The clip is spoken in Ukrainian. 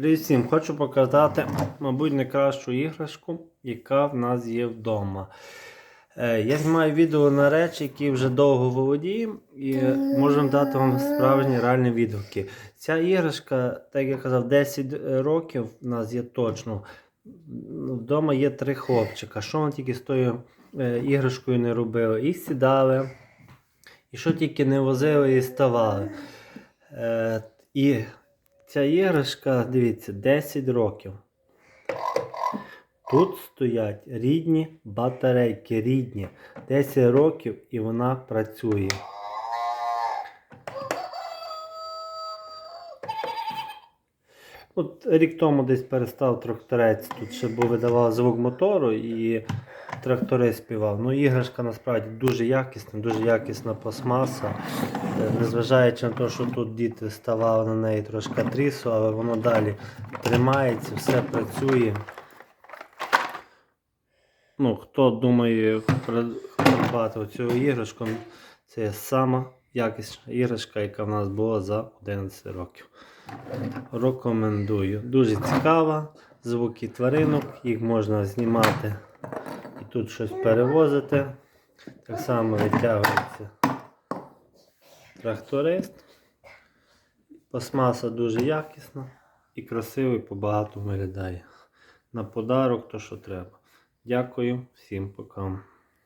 Привіт всім! Хочу показати, мабуть, найкращу іграшку, яка в нас є вдома. Е, Я знімаю відео на речі, які вже довго володіємо, і можемо дати вам справжні реальні відгуки. Ця іграшка, так як я казав, 10 років в нас є точно. Вдома є три хлопчика. Що вони тільки з тою е, іграшкою не робили? І сідали, і що тільки не возили і ставали. Е, і ця іграшка, дивіться, 10 років. Тут стоять рідні батарейки, рідні. 10 років і вона працює. От рік тому десь перестав тракторець. Тут ще був видавав звук мотору і тракторець співав. Ну, іграшка насправді дуже якісна, дуже якісна пластмаса. Е, Незважаючи на те, що тут діти ставали на неї трошки трісу, але воно далі тримається, все працює. Ну, хто думає придбати цю іграшку, це сама якісна іграшка, яка в нас була за 11 років. Рекомендую. Дуже цікава. Звуки тваринок, їх можна знімати тут щось перевозити. Так само витягується тракторист. Пластмаса дуже якісна і красиво і по-багатому виглядає. На подарок то, що треба. Дякую, всім пока.